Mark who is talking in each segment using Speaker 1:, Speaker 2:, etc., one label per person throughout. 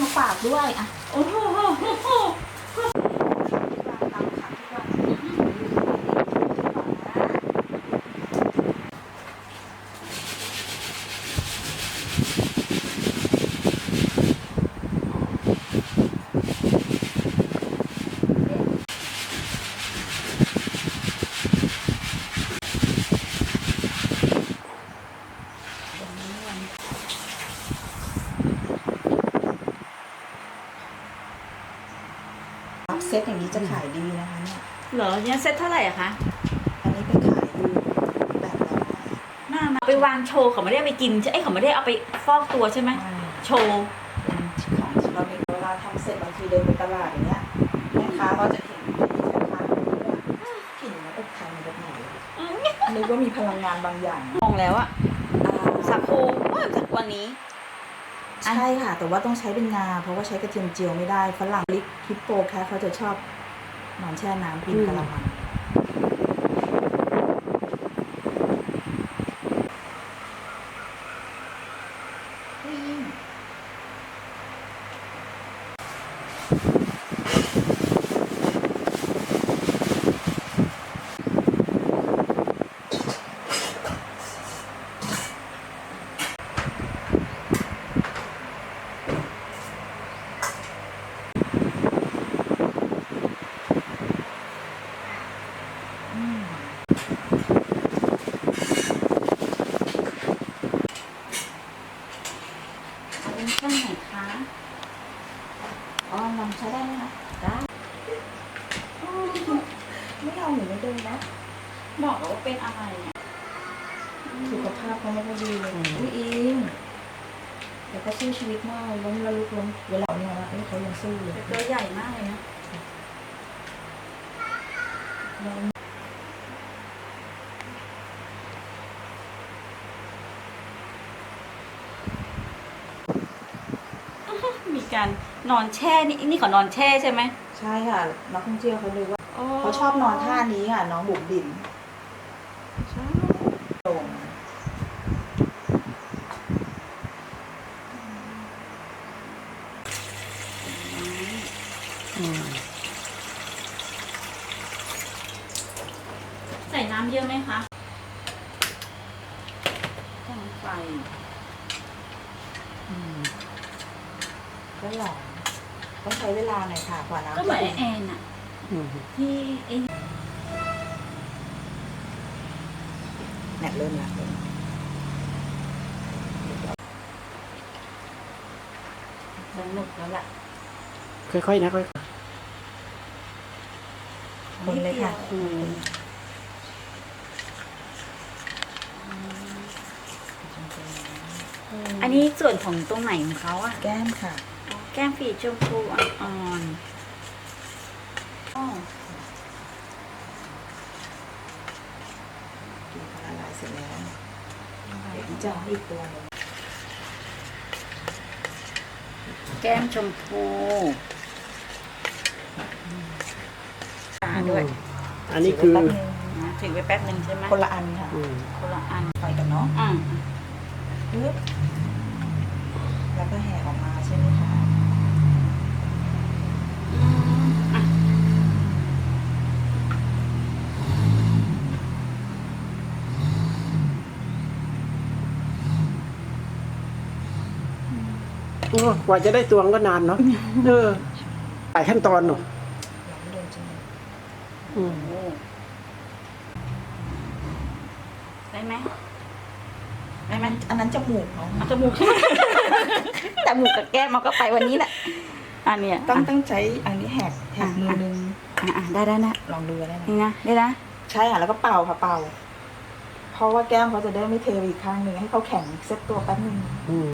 Speaker 1: มาฝากด้วยอะ
Speaker 2: โอ้โห
Speaker 1: ตามขังทุกวันรับเซตอย่างนี้จะขายดีนะคะเนี่ย
Speaker 2: เหรอเนี่ยเซ็ตเท่าไหร่อะคะ
Speaker 1: อันนี้เป็นขายดีแบบละ
Speaker 2: น่ามาไปวางโชว์เขาไม่ได้เอาไปกินใช่ไอ้ยเขาไม่ได้เอาไปฟอกตัวใช่ไหม
Speaker 1: ไม้
Speaker 2: โชว์
Speaker 1: เป็นของเราในเวลาทำเสร็จบางทีเดินไปตลาดอย่างเงี้ยแม่ค้าก็จะเห็นสินค้ากลิ่นมันอบไทยมันแบบไหนนึกว่ามีพลังงานบางอย่าง
Speaker 2: มองแล้วอะ
Speaker 1: อ่า
Speaker 2: สักคูเอ้ยสักวันนี้
Speaker 1: ใช่ค่ะ แต่ว่าต้องใช้เป็นงา เพราะว่าใช้กระเทียมเจียวไม่ได้ฝรั่งลิกฮิปโปแคทเขาจะชอบนอนแช่น้ำกินกะละมังอืม
Speaker 2: เอาเป็นเครื่องไหนคะ
Speaker 1: อ๋อลองใช้ได้ไหมคะ
Speaker 2: ได้
Speaker 1: ไม่ เอาหนูไม่เดินนะ
Speaker 2: บอกแล้วว่าเป็นอะไรอะ
Speaker 1: สุขภาพเขาไม่ค่อยดีเลยอุ้ยอิงแต่ก็สู้ชีวิตมากล้มแล้วลุกล้มเวลาเนี่ยว่าเอ้ยเขายังสู้เลย
Speaker 2: ตัวใหญ่มากเลยนะมีการนอนแช่นี่นี่เขานอนแช่ใช่ไหม
Speaker 1: ใช่ค่ะนักท่องเที่ยวเขาเลยว่า
Speaker 2: เขา
Speaker 1: เขา ชอบนอนท่านี้ค่ะ น้องบุ๋มบิ๋มใช่โด่ง
Speaker 2: ใส่น้ำเยอะไหมคะตั้งไฟ
Speaker 1: อืมก็หล่อต้องใช้เวลาหน่อยค่ะกว่าน้ำ
Speaker 2: ก็เหมือน
Speaker 1: จะ
Speaker 2: ไอแอนอะ ที่ไอ
Speaker 1: เนี่ยเริ่มละเริ่ม
Speaker 2: สนุกแล้วล่ะ
Speaker 3: ค่อยๆนะค่อย
Speaker 1: คนเลยค่ะ
Speaker 3: ๆอืม
Speaker 2: อันนี้ส่วนของตรงไหนของเขาอะ
Speaker 1: แก้มค่ะ
Speaker 2: แก้มฝีชมพูอ่อนๆ อ๋อ
Speaker 1: กินละลายเสร็จแล้วเดี๋ยวอีจะเอาอีกตัวหนึง
Speaker 2: แก้มชมพูตาด้วย
Speaker 3: อันนี้คือ
Speaker 1: แป๊บนึง
Speaker 2: นะถือไว้แป๊บหนึ่งใช่ไหม
Speaker 1: คนละอันค่ะ
Speaker 3: อืม
Speaker 2: คนละอัน
Speaker 1: ไปกันเนาะ
Speaker 2: อ่า
Speaker 1: ปึ๊บแล้วก็แห่ออกมาใช่ไหมคะ
Speaker 3: กว่าจะได้ตวงก็นานเนาะเออหลายขั้นตอนเนาะ
Speaker 1: ยังไม่โดนจมูก
Speaker 3: อืม
Speaker 2: โอ้ได้ไหมได้ไหม
Speaker 1: อันนั้นจมูกเนาะ
Speaker 2: เอาจมูกจมูกกับแก้มเอาก็ไปวันนี้แหละอันเนี้ย
Speaker 1: ต้อง
Speaker 2: อะ
Speaker 1: ต้องใช้อันนี้แหกแหกมือ
Speaker 2: อะ
Speaker 1: นึง
Speaker 2: อะอะได้ได้นะ
Speaker 1: ลองดูก็ได้นะ
Speaker 2: นี่นะได้นะ
Speaker 1: ใช่ค่ะแล้วก็เป่าค่ะเป่า เพราะว่าแก้มเขาจะได้ไม่เทไปอีกข้างหนึ่งให้เขาแข็งเซ็ตตัวแป๊บนึง
Speaker 3: อืม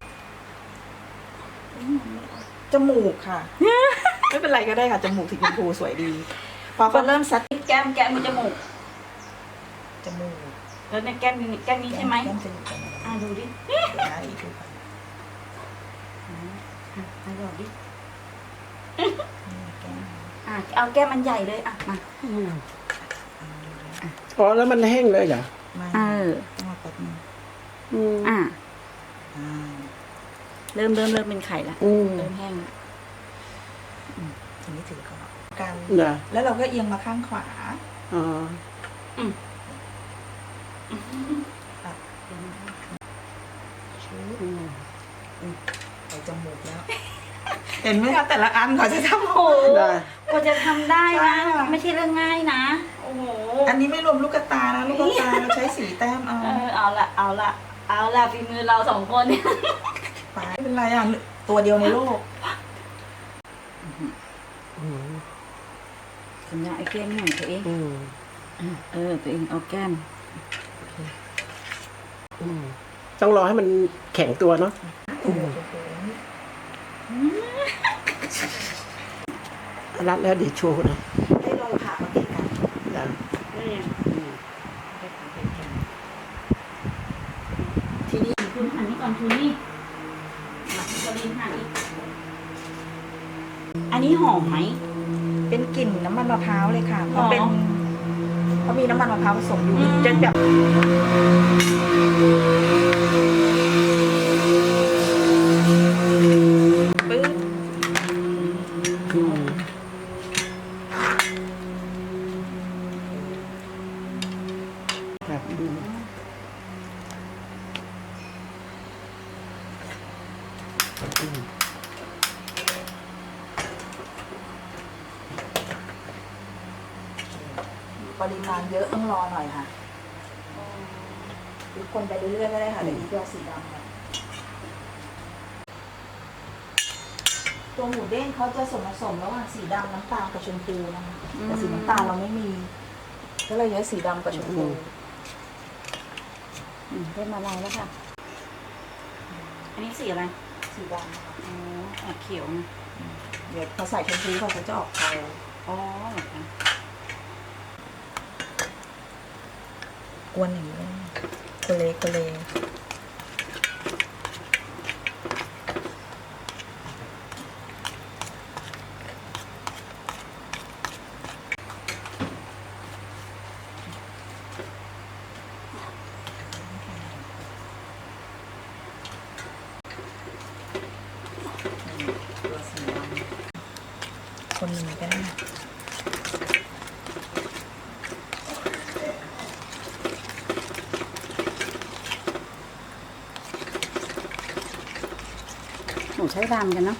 Speaker 1: จมูกค่ะ ไม่เป็นไรก็ได้ค่ะ จมูกสีชมพูสวยดี พอเขาเริ่มซัด
Speaker 2: แก้มแก้มมือจมูก
Speaker 1: จมูก
Speaker 2: แล้วในแก้มนี้แก้มนี้ใช่ไหม
Speaker 1: แก้มจะอยู่ตรงนี้
Speaker 2: อะดูดิ
Speaker 1: เดี๋ยวนะอีกทีก่อน
Speaker 2: อะอะบอกดิ
Speaker 1: นี่แก้ม
Speaker 2: อะเอาแก้มมันใหญ่เลยอะมา
Speaker 3: อืมอ๋อแล้วมันแห้งเลยเหรอ
Speaker 1: ไม่
Speaker 2: เออ
Speaker 1: ต้องมาแป๊บนึง
Speaker 3: อืม
Speaker 2: อะ
Speaker 1: อ่า
Speaker 2: เริ่มเริ่มเริ่มเป็นไข่ละ
Speaker 3: อืม
Speaker 2: เริ่มแห้งละ
Speaker 1: ทีนี้ถือก่อนกัน
Speaker 3: นะ
Speaker 1: แล้วเราก็เอียงมาข้างขวา
Speaker 3: อ๋ออืม
Speaker 1: ไปจมูกแล้ว เห็นไหมคะแต่ละอันเขาจะทำโอ้
Speaker 3: ได้
Speaker 2: กว่าจะทำได้นะ
Speaker 1: ใช่ค่ะ
Speaker 2: ไม่ใช่เรื่องง่ายนะ โอ้โห
Speaker 1: อันนี้ไม่รวมลูกตานะ ลูกตาเราใช้สีแต้มเอา
Speaker 2: เออเอาละเอาละเอาละฝีมือเราสองคนเนี่ย
Speaker 1: ไปไม่เป็นไรอะตัวเดียวในโลก
Speaker 3: อืม
Speaker 2: สัญญาไอ้แก้มหน่อยตัวเอง
Speaker 3: อืม
Speaker 2: เออ ตัวเองเอาแก้ม
Speaker 3: อืมต้องรอให้มันแข็งตัวเนาะรัดแล้วเดี๋ยวโชว์นะ
Speaker 1: ให้เราผ่ามาติดกัน
Speaker 3: นะ
Speaker 1: ทีนี้
Speaker 2: คุณหันนี่ก่อนคุณนี่มาตัวเองหันอีก อันนี้หอมไหม
Speaker 1: เป็นกลิ่นน้ำมันมะพร้าวเลยค่ะเพราะ
Speaker 2: หรอ
Speaker 1: เป็นเพราะมีน้ำมันมะพร้าวผสมอยู่
Speaker 2: อืม
Speaker 1: จะแบบ ป
Speaker 3: ริมา
Speaker 1: ณเยอะต้องรอหน่อยค่ะหรือคนไปเรื่อยๆก็ได้ค่ะเดี๋ยวนี้ก็สีดำค่ะตัวหมูเด้งเขาจะส่วนผสมระหว่างสีดำน้ำตาลกับชมพูนะคะแต่สีน้ำตาลเราไม่มี ก็เลยใช้สีดำกับชมพู
Speaker 2: อืมได้มาลายแล้วค่ะ อันนี้สีอะไร
Speaker 1: สีดำค่ะ
Speaker 2: อ๋อออกเขียวนะ
Speaker 1: เดี๋ยวพอใส่ชมพูเขาจะออกเทา
Speaker 2: อ๋อเหรอคะ
Speaker 1: กวนอย่างนี้เลยโคเลโคเลตั
Speaker 2: หนูใช้ดำกันเนาะ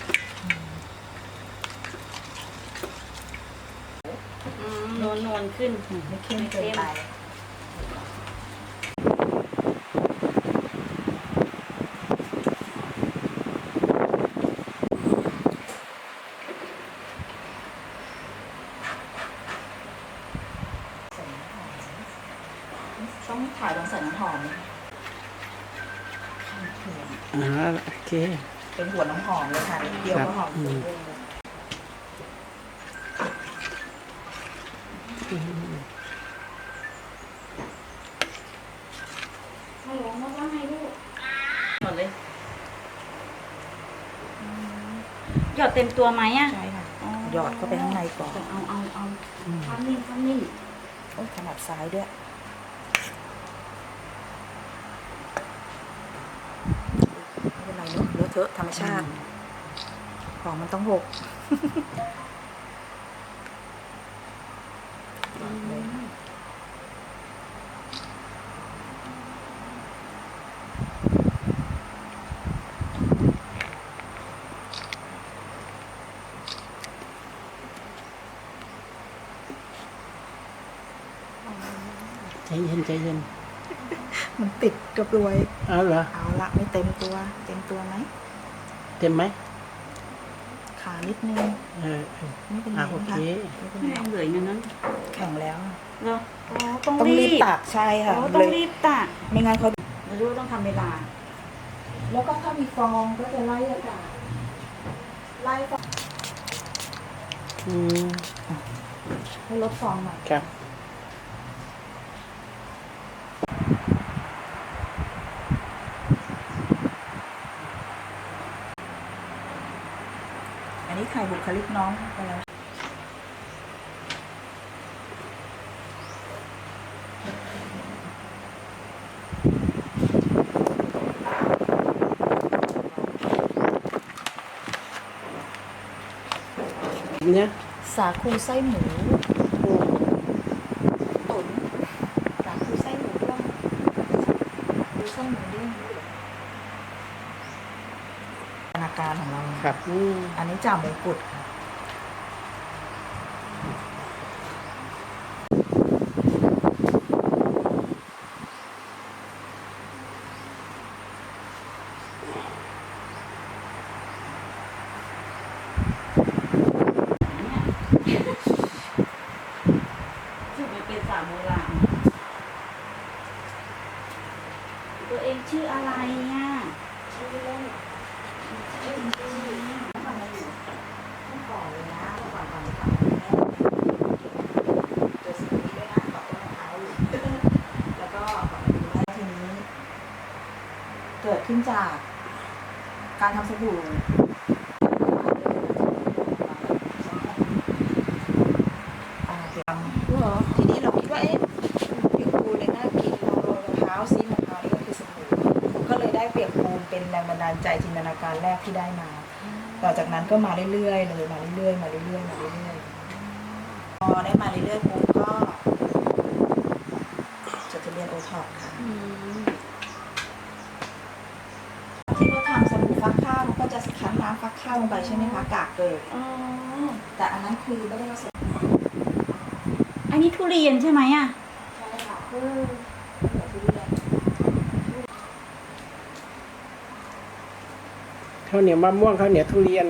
Speaker 2: นวลนวลๆขึ้น
Speaker 1: ไม่เข้มเกินไปต้องถ่ายลงใส่น้ำหอมไหม
Speaker 3: อ่าโอเค
Speaker 1: เป็นหัวน้ำหอมเลยค่ะนิดเดียวก็หอม
Speaker 3: อื
Speaker 1: สุ
Speaker 3: ม
Speaker 1: ดเลย
Speaker 2: ฮัลโหลมาว่าไงลูกหมดเลยหยอดเต็มตัวไหมอะ
Speaker 1: ใช่ค่ะหยอดเข้าไปข้างในก่อน
Speaker 2: เอาเอาเอาทำนิ่งทำนิ่ง
Speaker 1: โอ้ยขนาดซ้ายด้วยไม่เป็นไร เนอะเลอะเทอะธรรมชาติ ของมันต้องหกเลย
Speaker 3: ใจเย็นใจเย็น
Speaker 1: มันติดกับรวย
Speaker 3: เอาเหรอ
Speaker 1: เอาละไม่เต็มตัว เต็มตัวไหม
Speaker 3: เต็มไหม
Speaker 1: ขานิดนึง
Speaker 3: เออเออ
Speaker 1: ไม่เป็นไร
Speaker 3: อะโอ
Speaker 1: นะ
Speaker 3: เค
Speaker 1: คะไม่เป็น
Speaker 2: ไม่
Speaker 1: ไร
Speaker 2: เหลืออย่างนั้น
Speaker 1: แข็งแล้ว
Speaker 2: เหรออ๋อต้อง
Speaker 1: ต้องรี
Speaker 2: รี
Speaker 1: บบตักใช่ค่ะ
Speaker 2: อ๋อต้อง
Speaker 1: เลย
Speaker 2: รีบตัก
Speaker 1: ไม่งั้นเขา
Speaker 2: ไม่รู้ว่าต้องทำเวลา
Speaker 1: แล้วก็ถ้ามีฟองก็จะไล่อากาศไล่ฟอง
Speaker 3: อืม
Speaker 1: ให้ลดฟองหน่อย
Speaker 3: ครับ
Speaker 1: กัลูกน้องไปแล้วเนี่ยสาคูไส้หมูตุ๋นสาคูไส้หมูต้มดูส้มหมูด้งจินนาการของเรา
Speaker 3: ครับ อั
Speaker 1: นนี้จ่า
Speaker 2: หมู
Speaker 1: กุดค่ะ จากการทำสบู่อ่าเกี่ยวกับทีนี้เราคิดว่าเอ๊ะเปียกปูนเลยน่ากินลองโรยมะพร้าวซิมะพร้าวนี่ก็คือสบู่ก็เลยได้เปียกปูนเป็นแรงบันดาลใจจินตนาการแรกที่ได้มา ต่อจากนั้นก็มาเรื่อยๆเลยมาเรื่อยๆมาเรื่อยๆมาเรื่อยๆพอได้มาเรื่อยๆปุ๊บก็จดทะเบียนโอท็อปค่ะ ที่เขาทำสบู่ฟักข้าวเขาก็จะคั้นน้ำฟัก ข้าวลงไปใช่ไหมคะกากเกิด
Speaker 2: อ๋อ
Speaker 1: แต่อันนั้นคือไม่ได้ผสม
Speaker 2: อันนี้ทุเรียนใช่ไหมอะ
Speaker 1: ใช่ค่ะคือเหลือทุเรียน
Speaker 3: ข้าวเหนียวมะม่วงข้าวเหนียวทุเรียน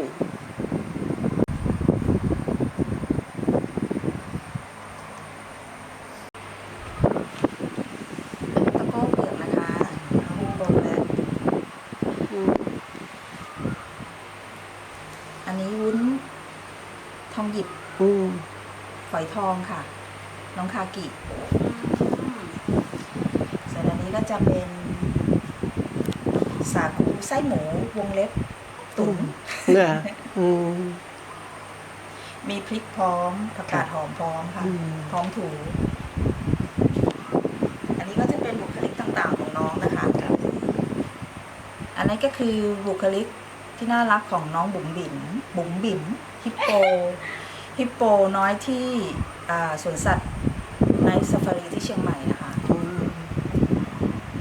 Speaker 1: ตะก้อเปลือกนะคะเอาโปรงแล้ว
Speaker 3: อืม
Speaker 1: อันนี้วุ้นท องหยิบ
Speaker 3: อืม
Speaker 1: ฝอยทองค่ะ น้องคากิส่วนอันนี้ก็จะเป็น สาคูไส้หมูวงเล็บ ตุ๋น
Speaker 3: เนี่ยอืม
Speaker 1: มีพริกพร้อมผักกาดหอมพร้อมค่ะ
Speaker 3: อืม
Speaker 1: พร้อมถู อันนี้ก็จะเป็นบุคลิกต่างๆของน้องนะคะ อันนี้นก็คือบุคลิกที่น่ารักของน้องบุ๋มบิ๋มบุ๋มบิ๋มฮิปโป ฮิปโปน้อยที่อ่าสวนสัตว์ในซาฟารีที่เชียงใหม่นะคะ
Speaker 3: อืม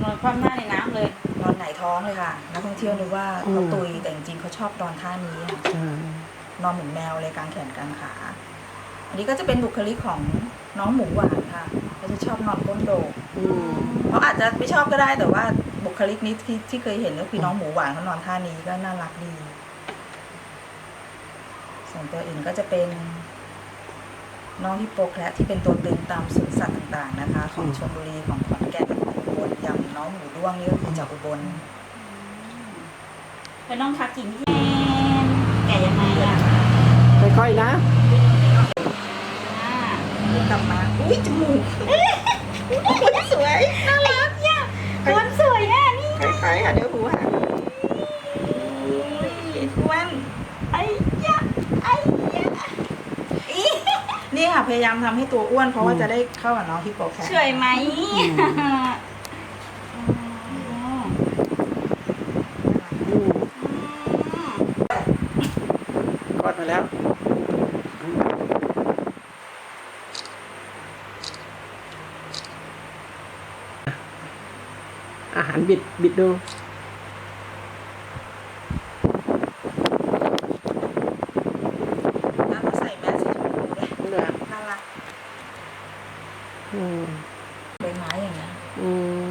Speaker 2: นอนคว่ำหน้าในน้ำเลย
Speaker 1: นอนหงายท้องเลยค่ะ นักท่องเที่ยวนึกว่าเขาตุยแต่จริงๆเขาชอบนอนท่านี้ค่ะ
Speaker 3: อ่าน
Speaker 1: อนเหมือนแมวเลยกลางแขนกลางขา อันนี้ก็จะเป็นบุคลิกของน้องหมูหวานค่ะเขาจะชอบนอนก้นโดก
Speaker 3: อืม
Speaker 1: เขาอาจจะไม่ชอบก็ได้แต่ว่าบุคลิกนี้ที่ที่เคยเห็นก็คือน้องหมูหวานเขานอนท่านี้ก็น่ารักดี ส่วนตัวอื่นก็จะเป็น น้องฮิปโปแคระที่เป็นตัวตึงตามสวนสัตว์ต่างๆนะคะ ของชลบุรีของขอนแก่นของอุบลอย่างน้องหมูด้วงนี่ก็คือจากอุบล
Speaker 2: แล้วน้องคากินที่แก่ยังไงอะ
Speaker 3: ค่อยๆนะ
Speaker 2: อ่า
Speaker 1: กลับมาอุ้ยจมูกสวย
Speaker 2: น่ารักเนี่ยคนสวยอะนี่
Speaker 1: คล้ายๆค่ะเนื้อหูค่ะอ้วน
Speaker 2: ไอ้ยะไอ้ยะ
Speaker 1: นี่ค่ะพยายามทำให้ตัวอ้วนเพราะว่าจะได้เข้ากับน้องฮิปโปแคระ
Speaker 2: สวยไหม
Speaker 3: อืมกอดมาแล้วอืมอาหารบิดบิดดู
Speaker 1: แล้วก็ใส่แมสสีชมพูด้วย
Speaker 3: เนี่ย
Speaker 1: น่ารัก
Speaker 3: อืม
Speaker 1: ใบไม้อย่างเงี้ย
Speaker 3: อืม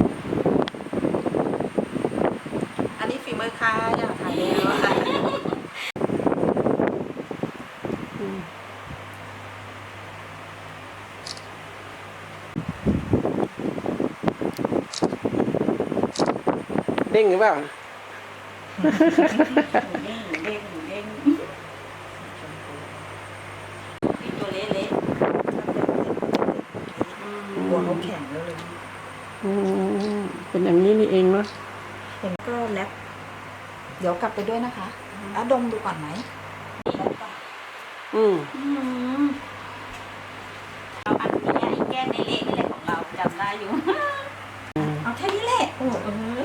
Speaker 1: อันนี้ฝีมือใครอยากถ่ายแล้วอะค่ะ
Speaker 3: อืมเด้งหรือเปล่า
Speaker 2: เด้งเด้งเด้งที่ตัวเล็กๆ
Speaker 1: หัวเขาแข็งแล้วเลย
Speaker 3: อืมเป็นอย่างนี้นี่เองเนาะ
Speaker 1: เห็นก็แลบเดี๋ยวกลับไปด้วยนะคะอะดมดูก่อนไหมอน
Speaker 3: อืม
Speaker 2: อืมเราอันนี้ไอ้แก้มในเละนี่แหละของเราจำได้อยู่
Speaker 1: เอาแค่นี้แหละโอ้เออ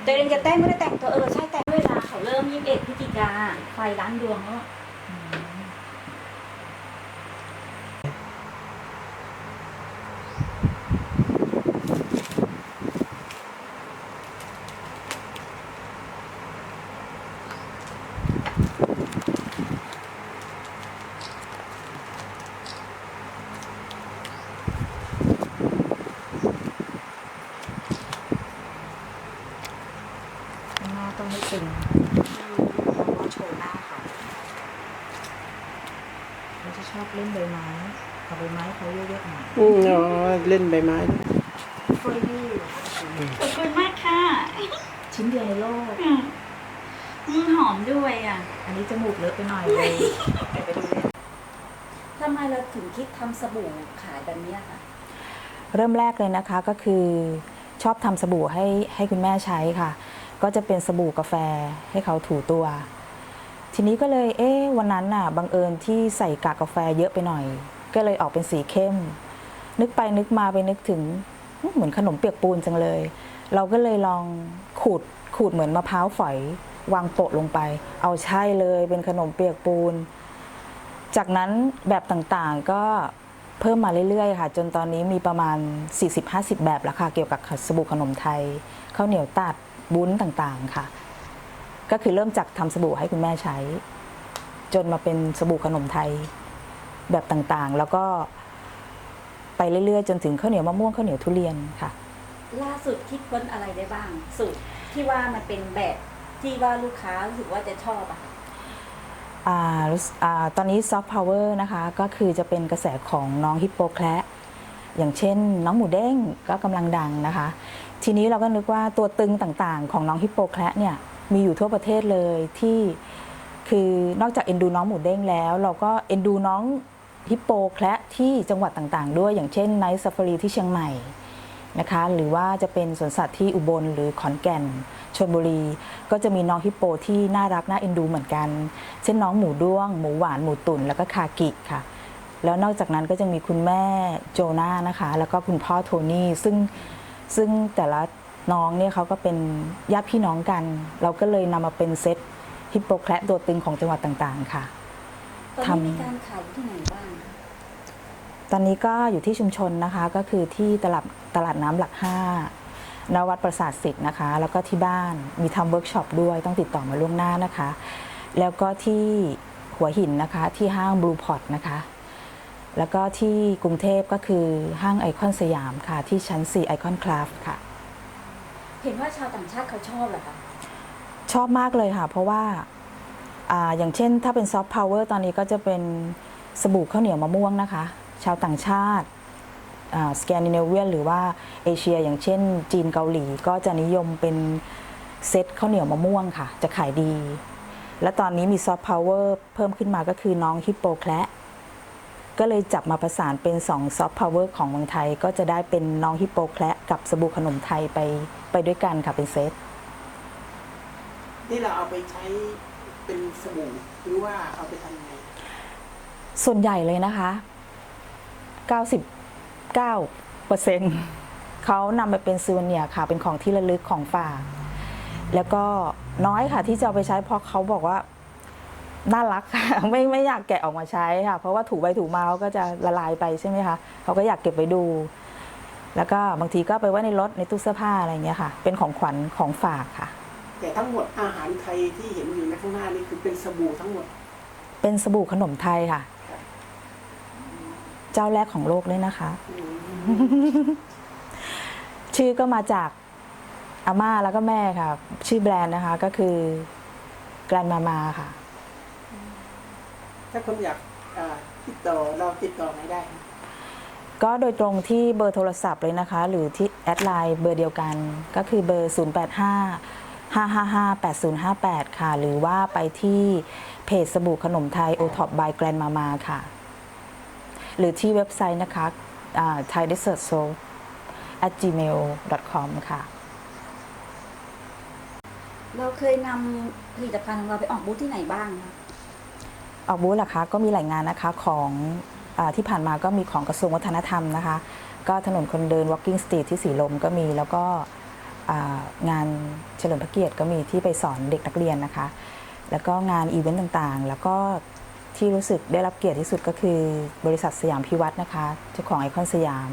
Speaker 2: ตัว เองจะแต่งไม่ได้แต่งตัวเออใช่แต่งเวลาเขาเริ่มยิมเอกพฤศจิกาไฟร้านดวงแล้ว
Speaker 4: ไม้เอาใบไม้เขาเยอะๆหน่อย
Speaker 3: อืมอ๋อ เล่นใบไม้
Speaker 4: ฟอยดี้
Speaker 2: ขอบคุณมากค่ะ
Speaker 4: ชิ้นเดียวในโลก
Speaker 2: อืมอืมหอมด้วยอะ
Speaker 4: อันนี้จมูกเลอะไปหน่อยเลยไปไปดูเลย
Speaker 2: ทำไมเราถึงคิดทำสบู่ขายแบบเนี้ยคะ
Speaker 1: เริ่มแรกเลยนะคะก็คือชอบทำสบู่ให้ให้คุณแม่ใช้ค่ะ ก็จะเป็นสบู่กาแฟให้เขาถูตัว ทีนี้ก็เลยเอ๊ะวันนั้นน่ะบังเอิญที่ใส่กากกาแฟเยอะไปหน่อย ก็เลยออกเป็นสีเข้ม นึกไปนึกมาไปนึกถึงเหมือนขนมเปียกปูนจังเลย เราก็เลยลองขูดขูดเหมือนมะพร้าวฝอยวางโปะลงไป เอาใช่เลยเป็นขนมเปียกปูน จากนั้นแบบต่างๆก็เพิ่มมาเรื่อยๆค่ะ จนตอนนี้มีประมาณ 40-50 แบบแล้วค่ะ เกี่ยวกับสบู่ขนมไทยข้าวเหนียวตัดบุ้นต่างๆค่ะ ก็คือเริ่มจากทำสบู่ให้คุณแม่ใช้ จนมาเป็นสบู่ขนมไทยแบบต่างๆ แล้วก็ ไปเรื่อยๆ จนถึงข้าวเหนียวมะม่วงข้าวเหนียวทุเรียนค่ะ
Speaker 2: ล่าสุดคิดค้นอะไรได้บ้าง สูตรที่ว่ามันเป็นแบบที่ว่าลูกค้ารู้สึกว่าจะชอบอะ
Speaker 1: อ่ารู้สึกอ่าตอนนี้ซอฟต์พาวเวอร์นะคะ ก็คือจะเป็นกระแสของน้องฮิปโปแคระอย่างเช่น น้องหมูเด้งก็กำลังดังนะคะ ทีนี้เราก็นึกว่าตัวตึงต่างๆ ของน้องฮิปโปแคระเนี่ยมีอยู่ทั่วประเทศเลยที่คือนอกจากเอ็นดูน้องหมูเด้งแล้ว เราก็เอ็นดูน้อง ฮิปโปแคระที่จังหวัดต่างๆ ด้วยอย่างเช่นไนท์ซ f ฟ r รีที่เชียงใหม่นะคะหรือว่าจะเป็นสวนสัตว์ที่อุบลหรือขอนแก่นชลบุรี ก็จะมีน้องฮิปโปที่น่ารักน่าเอ็นดูเหมือนกัน เช่นน้องหมูด้วง หมูหวานหมูตุ๋นแล้วก็คากิค่ะ แล้วนอกจากนั้นก็จะมีคุณแม่โจนานะคะ แล้วก็คุณพ่อโทนี่ซึ่งซึ่งแต่ละน้องเนี่ยเขาก็เป็นญาติพี่น้องกัน เราก็เลยนำมาเป็นเซตฮิปโปแคระตัวตึงของจังหวัดต่างๆค่ะ
Speaker 2: ตอนนี้
Speaker 1: ทำ
Speaker 2: มีการขายอยู่ที่ไหนบ้างคะ
Speaker 1: ตอนนี้ก็อยู่ที่ชุมชนนะคะก็คือที่ตลาดตลาดน้ำหลักห้าณวัดประสาทสิทธิ์นะคะ แล้วก็ที่บ้านมีทำเวิร์กช็อปด้วยต้องติดต่อมาล่วงหน้านะคะ แล้วก็ที่หัวหินนะคะที่ห้างบลูพอ t นะคะแล้วก็ที่กรุงเทพก็คือห้างไอคอนสยามค่ะ ที่ชั้น 4 ไอคอนคลาฟค่ะ
Speaker 2: เห็นว่าชาวต่างชาติเขาชอบเหรอคะ
Speaker 1: ชอบมากเลยค่ะ เพราะว่าอาอย่างเช่นถ้าเป็นซอฟต์พาวเวอร์ตอนนี้ก็จะเป็นสบู่ข้าวเหนียวมะม่วงนะคะ ชาวต่างชาติสแกนดิเนเวียนหรือว่าเอเชีย อย่างเช่น จีนเกาหลีก็จะนิยมเป็นเซตข้าวเหนียวมะม่วงค่ะ จะขายดี และตอนนี้มีซอฟต์พาวเวอร์เพิ่มขึ้นมาก็คือน้องฮิปโปแคระก็เลยจับมาประสานเป็น2ซอฟต์พาวเวอร์ของเมืองไทย ก็จะได้เป็นน้องฮิปโปแคระกับสบู่ขนมไทยไปไปด้วยกันค่ะเป็นเซต
Speaker 3: ที่เราเอาไปใช้เป็นสบู่หรือว่าเอาไปทำยังไง
Speaker 1: ส่วนใหญ่เลยนะคะ 99เปอร์เซ็นเขานำไปเป็นซูเวเนียร์ค่ะ เป็นของที่ระลึกของฝากแล้วก็น้อยค่ะที่จะเอาไปใช้เพราะเขาบอกว่าน่ารักค่ะไม่ไม่อยากแกะออกมาใช้ค่ะ เพราะว่าถูไปถูมาเขาก็จะละลายไปใช่ไหมคะเขาก็อยากเก็บไว้ดู แล้วก็บางทีก็ไปไว้ในรถในตู้เสื้อผ้าอะไรอย่างเงี้ยค่ะ เป็นของขวัญของฝากค่ะ
Speaker 3: แต่ทั้งหมดอาหารไทยที่เห็นอยู่ในข้างหน้านี่คือเป็นสบู่ทั้งหมด
Speaker 1: เป็นสบู่ขนมไทยค่ะ เจ้าแรกของโลกเลยนะคะ ชื่อก็มาจากอาม่าแล้วก็แม่ค่ะ ชื่อแบรนด์นะคะ ก็คือแกรนมามาค่ะ
Speaker 3: ถ้าคนอยากอ่าติดต่อเราติดต่อไหนได้
Speaker 1: ก็โดยตรงที่เบอร์โทรศัพท์เลยนะคะ หรือที่แอดไลน์เบอร์เดียวกัน ก็คือเบอร์ 085 555 8058 ค่ะ หรือว่าไปที่เพจสบู่ขนมไทย o t o p by Grand Mama ค่ะ หรือที่เว็บไซต์นะคะ thai dessert soul at gmail com ค่ะ
Speaker 2: เราเคยนำผลิตภัณฑ์ของเราไปออกบูธที่ไหนบ้างคะ
Speaker 1: ออกบูธเหรอคะก็มีหลายงานนะคะของอาที่ผ่านมาก็มีของกระทรวงวัฒนธรรมนะคะ ก็ถนนคนเดิน Walking Street ที่สีลมก็มีแล้วก็อ่างานเฉลิมพระเกียรติก็มีที่ไปสอนเด็กนักเรียนนะคะ แล้วก็งานอีเวนต์ต่างๆ แล้วก็ ที่รู้สึกได้รับเกียรติที่สุดก็คือบริษัทสยามพิวัตรนะคะเจ้าของไอคอนสยาม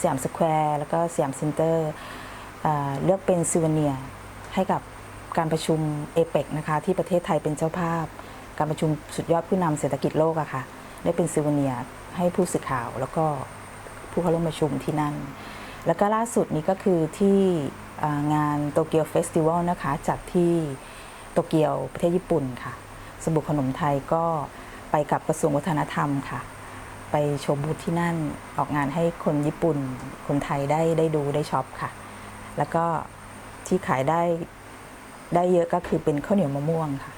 Speaker 1: สยามสแควร์แล้วก็สยามเซ็นเตอร์เลือกเป็นซิวเนียให้กับการประชุมเอเปกนะคะที่ประเทศไทยเป็นเจ้าภาพ การประชุมสุดยอดผู้นำเศรษฐกิจโลกอะค่ะได้เป็นซิวเนียให้ผู้สื่อข่าวแล้วก็ผู้เข้าร่วมประชุมที่นั่น แล้วก็ล่าสุดนี้ก็คือที่งานโตเกียวเฟสติวัลนะคะจัดที่โตเกียวประเทศญี่ปุ่นค่ะ สบู่ขนมไทยก็ ไปกับกระทรวงวัฒนธรรมค่ะ ไปโชว์บูธที่นั่นออกงานให้คนญี่ปุ่น คนไทยได้ได้ดูได้ช็อปค่ะ แล้วก็ที่ขายได้ได้เยอะก็คือเป็นข้าวเหนียวมะม่วงค่ะ